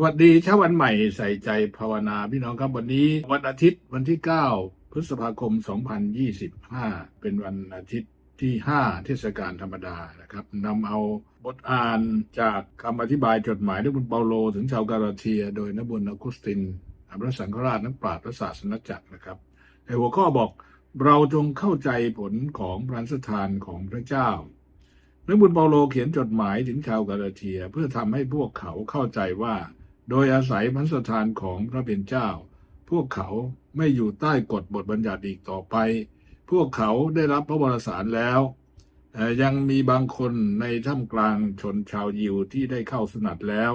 สวัสดีเช้าวันใหม่ใส่ใจภาวนาพี่น้องครับวันนี้วันอาทิตย์วันที่ 9 พฤษภาคม 2025 เป็นวันอาทิตย์ที่ 5 เทศกาลธรรมดานะครับนำเอาบทอ่านจากคำอธิบายจดหมายที่คุณเปาโล ถึงชาวกาลาเทีย โดยนบุญอกุสตินพรสังฆราชนักปราชญ์พระศาสนจักรนะครับในหัวข้อบอกเราจงเข้าใจผลของพระราชทานของพระเจ้านักบุญเปาโลเขียนจดหมายถึงชาวกาลาเทีย เพื่อทำให้พวกเขาเข้าใจว่า โดยอาศัยพันสถานของพระเป็นเจ้า พวกเขาไม่อยู่ใต้กฎบทบัญญัติอีกต่อไป พวกเขาได้รับพระวรสารแล้วยังมีบางคนในท่ามกลางชนชาวยิวที่ได้เข้าสนัดแล้ว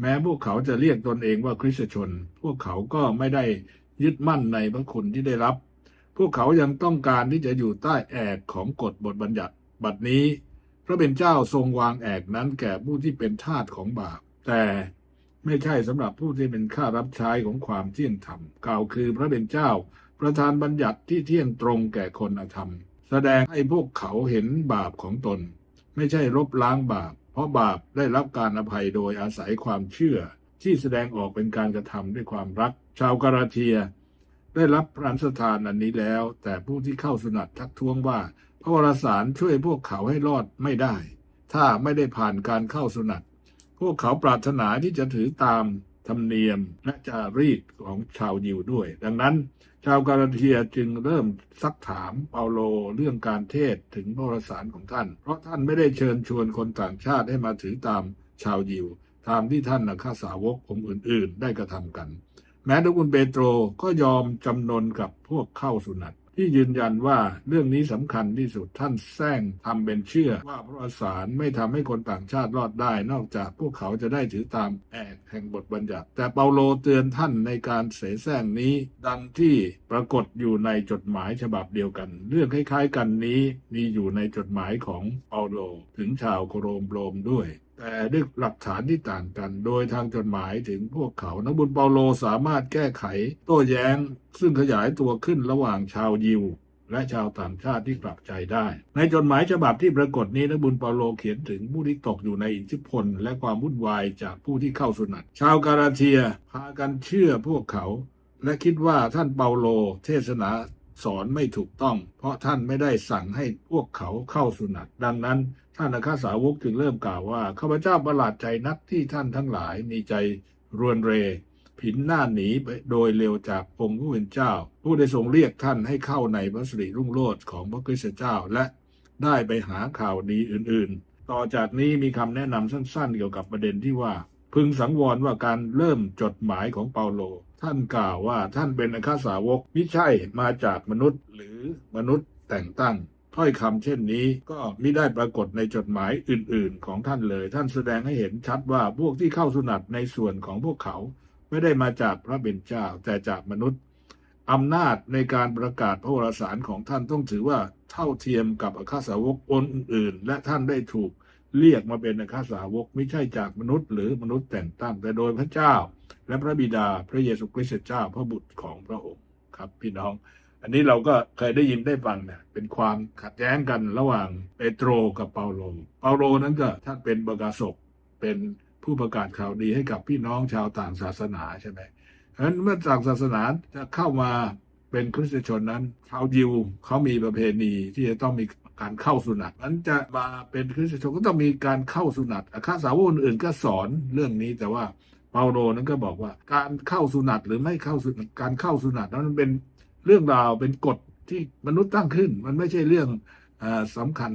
แม้พวกเขาจะเรียกตนเองว่าคริสตชน พวกเขาก็ไม่ได้ยึดมั่นในพระคุณที่ได้รับ พวกเขายังต้องการที่จะอยู่ใต้แอกของกฎบทบัญญัติ บัดนี้ พระเป็นเจ้าทรงวางแอกนั้นแก่ผู้ที่เป็นทาสของบาปแต่ ไม่ใช่สำหรับผู้ที่เป็นข้ารับใช้ของความเที่ยงธรรมกล่าวคือพระเป็นเจ้า ประธานบัญญัติที่เที่ยงตรงแก่คนอธรรม แสดงให้พวกเขาเห็นบาปของตน ไม่ใช่ลบล้างบาป เพราะบาปได้รับการอภัยโดยอาศัยความเชื่อ ที่แสดงออกเป็นการกระทำด้วยความรัก ชาวกาลาเทีย ได้รับพระราชทานอันนี้แล้ว แต่ผู้ที่เข้าสนัดทักท้วงว่า พระวรสารช่วยพวกเขาให้รอดไม่ได้ ถ้าไม่ได้ผ่านการเข้าสนัด พวกเขาปรารถนาที่จะถือตามธรรมเนียมและจารีตของชาวยิวด้วย ดังนั้น ชาวกาลาเทียจึงเริ่มซักถามเปาโลเรื่องการเทศถึงพระวสารของท่าน เพราะท่านไม่ได้เชิญชวนคนต่างชาติให้มาถือตามชาวยิว ตามที่ท่านนักข้าสาวกองค์อื่น ๆ ได้กระทำกัน แม้ทุกคุณเปโตรก็ยอมจำนนกับพวกเข้าสุนัต ที่ยืนยันว่าเรื่องนี้สำคัญที่สุดท่านแซงทำเป็นเชื่อ ว่าพระวสารไม่ทำให้คนต่างชาติรอดได้ นอกจากพวกเขาจะได้ถือตามแอกแห่งบทบัญญัติ แต่เปาโลเตือนท่านในการเสแสร้งนี้ ดังที่ปรากฏอยู่ในจดหมายฉบับเดียวกัน เรื่องคล้ายๆกันนี้มีอยู่ในจดหมายของเปาโลถึงชาวโคโรมโรมด้วย แต่ด้วยหลักฐานที่ต่างกัน โดยทางจดหมายถึงพวกเขา นักบุญเปาโลสามารถแก้ไขโต้แย้ง ซึ่งขยายตัวขึ้นระหว่างชาวยิว และชาวต่างชาติที่กลับใจได้ ในจดหมายฉบับที่ปรากฏนี้นักบุญเปาโลเขียนถึงผู้ที่ตกอยู่ในอิทธิพล และความวุ่นวายจากผู้ที่เข้าสุนัตชาวกาลาเทียพากันเชื่อพวกเขา และคิดว่าท่านเปาโลเทศนา สอนไม่ถูกต้อง เพราะท่านไม่ได้สั่งให้พวกเขาเข้าสุนัตดังนั้น ท่านอาคาสาวกจึงเริ่มกล่าวว่าข้าพเจ้าประหลาดใจนักที่ท่านทั้งหลายมีใจรวนเร ผินหน้าหนีไปโดยเร็วจากองค์ผู้เป็นเจ้า ผู้ได้ทรงเรียกท่านให้เข้าในพระสิริรุ่งโรจน์ของพระคริสตเจ้าและได้ไปหาข่าวดีอื่น ๆ ต่อจากนี้มีคำแนะนำสั้น ๆ เกี่ยวกับประเด็นที่ว่า พึงสังวรว่าการเริ่มจดหมายของเปาโล ท่านกล่าวว่าท่านเป็นอัครสาวกไม่ใช่มาจากมนุษย์หรือมนุษย์แต่งตั้งถ้อยคำเช่นนี้ก็มิได้ปรากฏในจดหมายอื่น ๆ ของท่านเลย ท่านแสดงให้เห็นชัดว่าพวกที่เข้าสุนัตในส่วนของพวกเขา ไม่ได้มาจากพระเป็นเจ้าแต่จากมนุษย์อำนาจในการประกาศพระวรสารของท่านต้องถือว่าเท่าเทียมกับอัครสาวกองค์อื่น ๆ และท่านได้ถูกเรียกมาเป็นอัครสาวกไม่ใช่จากมนุษย์ หรือมนุษย์แต่งตั้งแต่โดยพระเจ้า และพระบิดาพระเยซูคริสต์เจ้าพระบุตรของพระองค์ครับ พี่น้อง อันนี้เราก็เคยได้ยินได้ฟังเนี่ยเป็นความขัดแย้งกันระหว่างเปโตรกับเปาโล เปาโลนั้นก็ท่านเป็นบกาศกเป็นผู้ประกาศข่าวดีให้กับพี่น้องชาวต่างศาสนาใช่ไหมเพราะฉะนั้นเมื่อต่างศาสนาจะเข้ามาเป็นคริสตชนนั้นชาวยิวเขามีประเพณีที่จะต้องมีการเข้าสุนัตนั้นจะมาเป็นคริสตชนก็ต้องมีการเข้าสุนัตอาคาสาวกอื่นก็สอนเรื่องนี้แต่ว่า เปาโลนั้นก็บอกว่าการเข้าสุนัตหรือไม่เข้าสุนัตการเข้าสุนัตนั้นเป็นเรื่องราวเป็นกฎที่มนุษย์ตั้งขึ้น มันไม่ใช่เรื่องอาสำคัญ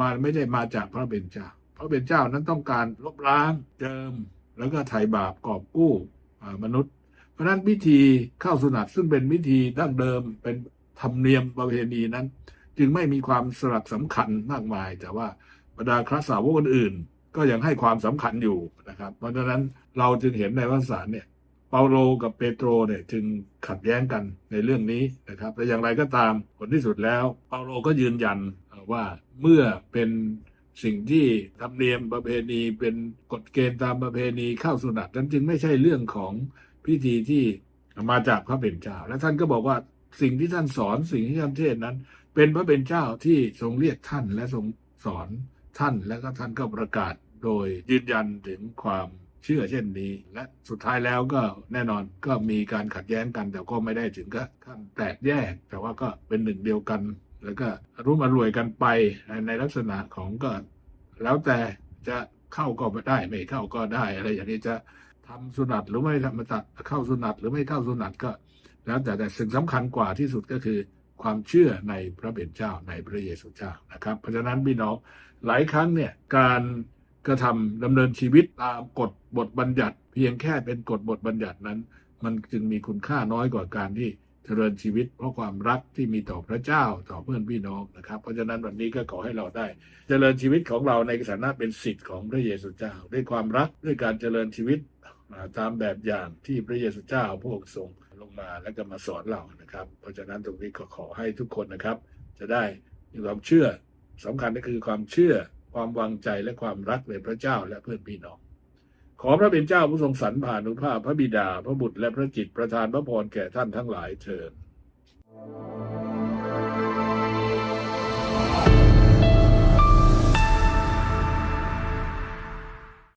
มาไม่ได้มาจากพระเบญเจ้าพระเบญเจ้านั้นต้องการลบล้างเจิม แล้วก็ไถ่บาปกอบกู้มนุษย์ เพราะนั้นพิธีเข้าสุนัตซึ่งเป็นพิธีดั้งเดิมเป็นธรรมเนียมประเพณีนั้น จึงไม่มีความสลักสำคัญมากมาย แต่ว่าบรรดาครสาวกอื่น ก็ยังให้ความสำคัญอยู่นะครับ เพราะฉะนั้นเราจึงเห็นในวารสารเนี่ยเปาโลกับเปโตรเนี่ยจึงขัดแย้งกันในเรื่องนี้นะครับแต่อย่างไรก็ตามผลที่สุดแล้ว เปาโลก็ยืนยันว่าเมื่อเป็นสิ่งที่ธรรมเนียมประเพณีเป็นกฎเกณฑ์ตามประเพณีเข้าสุนัตนั้นจึงไม่ใช่เรื่องของพิธีที่มาจากพระเป็นเจ้า และท่านก็บอกว่าสิ่งที่ท่านสอนสิ่งที่ท่านเทศนั้น เป็นพระเป็นเจ้าที่ทรงเรียกท่านและทรงสอนท่านและก็ท่านก็ประกาศ โดยยืนยันถึงความเชื่อเช่นนี้ และสุดท้ายแล้วก็แน่นอนก็มีการขัดแย้งกัน แต่ก็ไม่ได้ถึงกับขั้นแตกแยก แต่ว่าก็เป็นหนึ่งเดียวกัน แล้วก็รู้มารวยกันไปในลักษณะของก็ แล้วแต่จะเข้าก็ได้ไม่เข้าก็ได้ อะไรอย่างนี้จะทำสุนัตหรือไม่ทำตัดเข้าสุนัตหรือไม่เข้าสุนัตก็ แล้วแต่แต่สิ่งสำคัญกว่าที่สุดก็คือความเชื่อในพระเป็นเจ้าในพระเยซูเจ้านะครับ เพราะฉะนั้นพี่น้องหลายครั้งเนี่ยการ กระทำดำเนินชีวิตตามกฎบทบัญญัติ เพียงแค่เป็นกฎบทบัญญัตินั้น มันจึงมีคุณค่าน้อยกว่าการที่เจริญชีวิต เพราะความรักที่มีต่อพระเจ้าต่อเพื่อนพี่น้องนะครับ เพราะฉะนั้นวันนี้ก็ขอให้เราได้ เจริญชีวิตของเราในฐานะเป็นสิทธิ์ของพระเยซูเจ้า ด้วยความรักด้วยการเจริญชีวิตตามแบบอย่างที่พระเยซูเจ้าพระองค์ทรงลงมาแล้วก็มาสอนเรานะครับ เพราะฉะนั้นตรงนี้ก็ขอให้ทุกคนนะครับ จะได้มีความเชื่อสำคัญก็คือความเชื่อ ความวางใจและความรักในพระเจ้าและเพื่อนพี่น้อง ขอพระเป็นเจ้าผู้ทรงสรรผ่านุภาพพระบิดา พระบุตรและพระจิตประทานพระพรแก่ท่านทั้งหลายเถิด